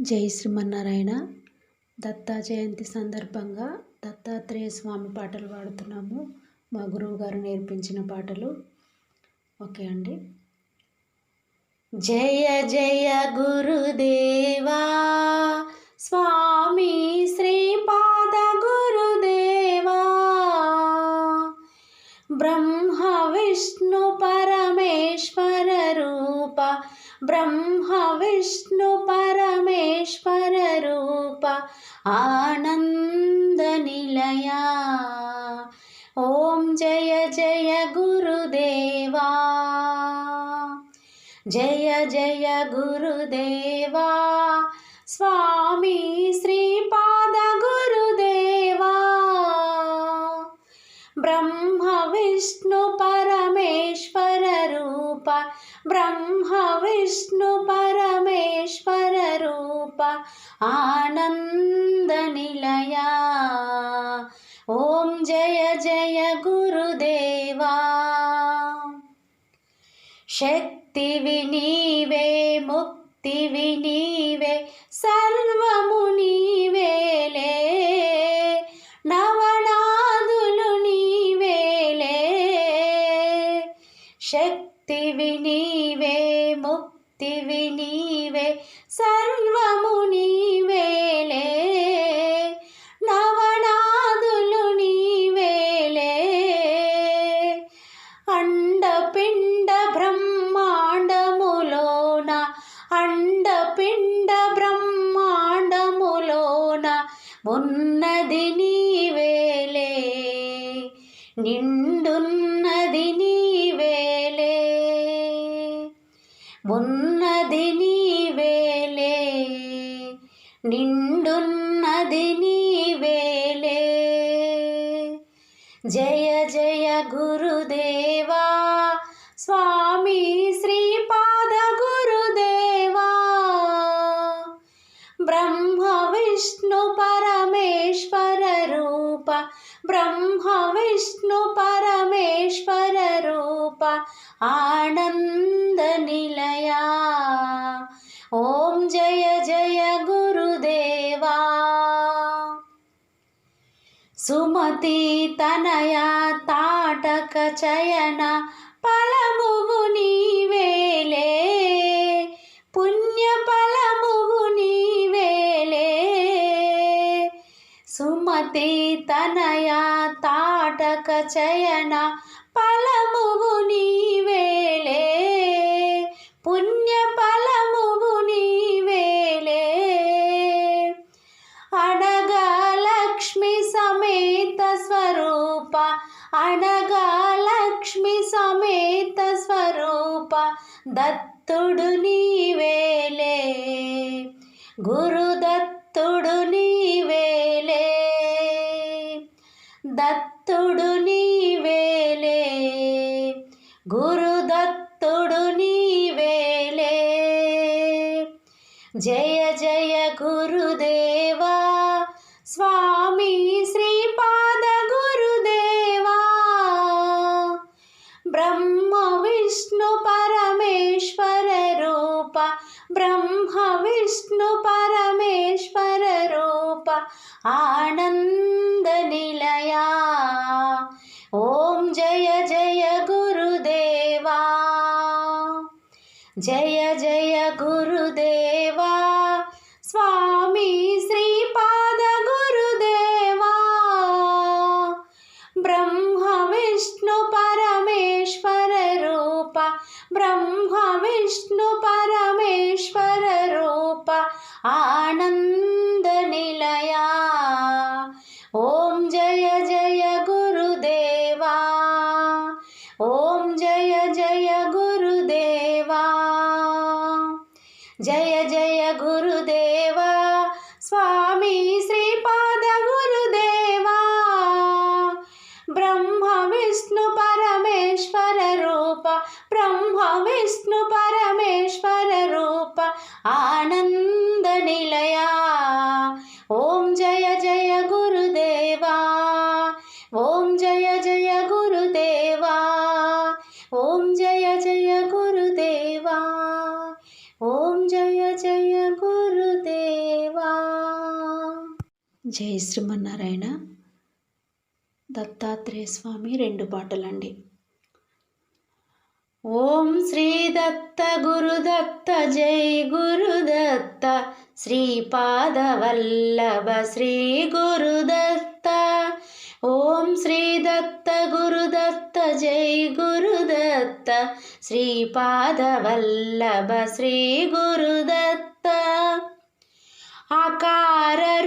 జై శ్రీమన్నారాయణ. దత్తా జయంతి సందర్భంగా దత్తాత్రేయ స్వామి పాటలు పాడుతున్నాము. మా గురువు గారు నేర్పించిన పాటలు. ఓకే అండి. జయ జయ గురుదేవా స్వామి శ్రీపాద గురుదేవా బ్రహ్మ విష్ణు పరమేశ్వర రూప బ్రహ్మ విష్ణు ॐ जय जय गुरुदेवा। जय जय गुरुदेवा। स्वामी श्रीपादगुरुदेवा ब्रह्म विष्णु परमेश्वररूप ब्रह्म विष्णु परमेश्वररूप आनन्दनिलय ॐ जय जय गुरुदेवा। शक्तिविवे मुक्तिविनीवे सर्व నిండున్నది నీవేలే ఉన్నది నీవేలే నిండున్నది నీవేలే జయ జయ గురుదే తనయ తాటక చయన ఫలమువు నీవేలే. పుణ్య ఫలమువు నీవేలే. సుమతి తనయ తాటక చయన ఫలమువు నీవేలే. పుణ్య ఫలమువు నీవేలే. అడగ లక్ష్మి సా అనగా లక్ష్మి సమేత స్వరూప దత్తుడు నీవేలే. గురుదత్తుడు నీవేలే. దత్తుడు నీవేలే. గురుదత్తుడు నీవేలే. జయ జయ గురు আর జై శ్రీమన్నారాయణ. దత్తాత్రేయ స్వామి రెండు పాటలండి. ఓం శ్రీ దత్త గురుదత్త జై గురుదత్త శ్రీపాదవల్లభ శ్రీ గురుదత్త ఓం శ్రీ దత్త గురుదత్త జై గురుదత్త శ్రీపాదవల్లభ శ్రీ గురుదత్త ఆకార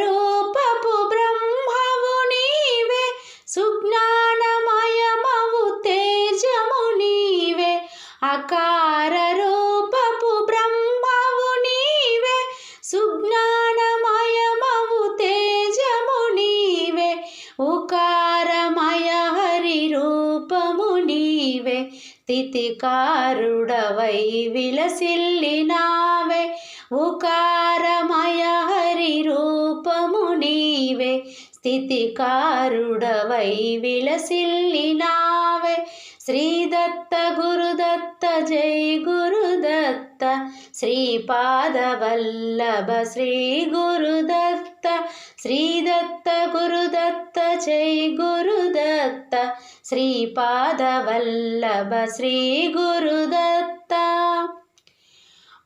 ఉకారమయ హరి రూపము నీవే తితికారుడవై విలసిల్లినావే. ఉకారమయ హరి రూపము నీవే స్థితికారుడవై విలసిల్లినావే. శ్రీదత్త గురుదత్త జై గురుదత్త శ్రీపాదవల్లభ శ్రీ గురుదత్త దత్త శ్రీదత్త గురుదత్త జై గురుదత్త. శ్రీపాదవల్లభ శ్రీ గురుదత్త.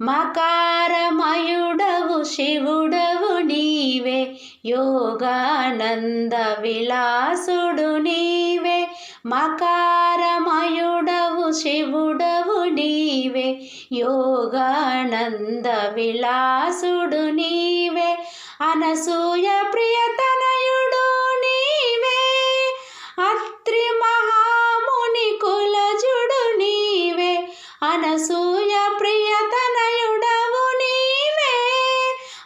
మకారమయుడవు శివుడవు నీవే. యోగానంద విలాసుడు నీవే. మకారమయుడవు శివుడవు నీవే. యోగానంద విలాసుడు నీవే. అనసూయ ప్రియతనయుడు నీవే. అత్రి మహాముని కులజుడు నీవే. అనసూయ ప్రియతనయుడవు నీవే.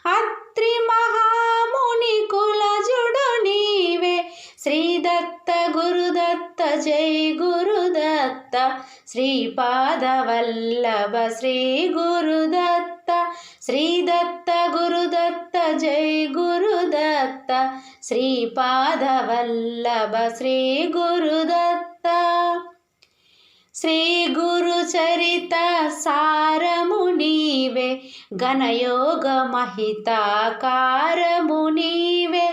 అత్రి మహాముని కులజుడు నీవే. శ్రీదత్త గురుదత్త జై గురుదత్త. శ్రీపాదవల్లభ శ్రీ గురుదత్త. శ్రీదత్త శ్రీపాదవల్లభ శ్రీ గురుదత్త శ్రీ గురు చరిత సారము నీవే ఘనయోగ మహితాకారము నీవే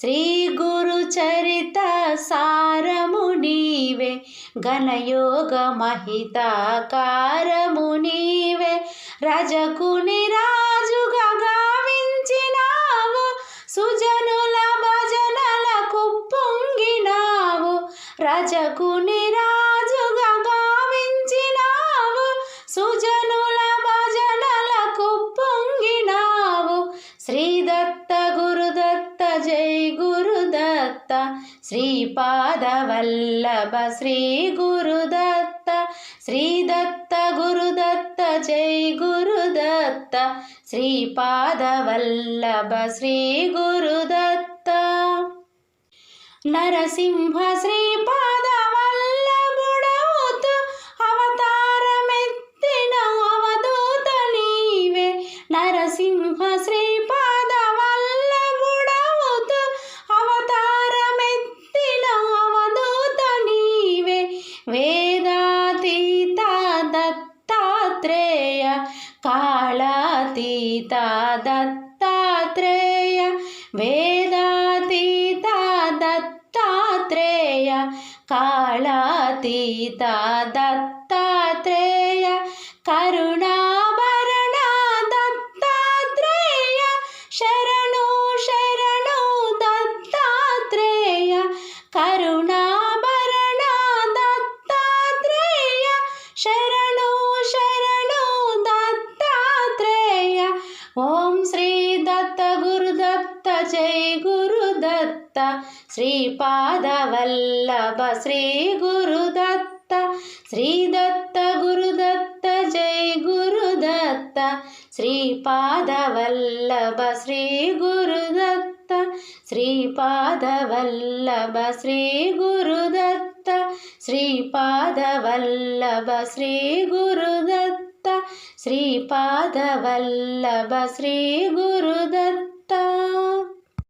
శ్రీ గురు చరిత సారము నీవే ఘనయోగ మహితాకారము నీవే రజకుని రాజుగా గావించినావు సుజను రజకుని రాజుగా గావించినావు. సుజనుల భజనలకు పొంగినావు శ్రీదత్త గురుదత్త జై గురుదత్త. శ్రీపాదవల్లభ శ్రీ గురుదత్త. శ్రీదత్త గురుదత్త జై గురుదత్త. శ్రీపాదవల్లభ శ్రీ గురుదత్త. నరసింహ శ్రీపా కాళాతీత దత్తాత్రేయ వేదాతీత దత్తాత్రేయ కాళాతీత दत्त श्रीपादवल्लभ श्रीगुरुदत्त श्रीदत्त गुरुदत्त जय गुरुदत्त श्रीपादवल्लभ श्रीगुरुदत्त श्रीपादवल्लभ श्रीगुरुदत्त श्रीपादवल्लभ श्रीगुरुदत्त श्रीपादवल्लभ श्रीपाद श्री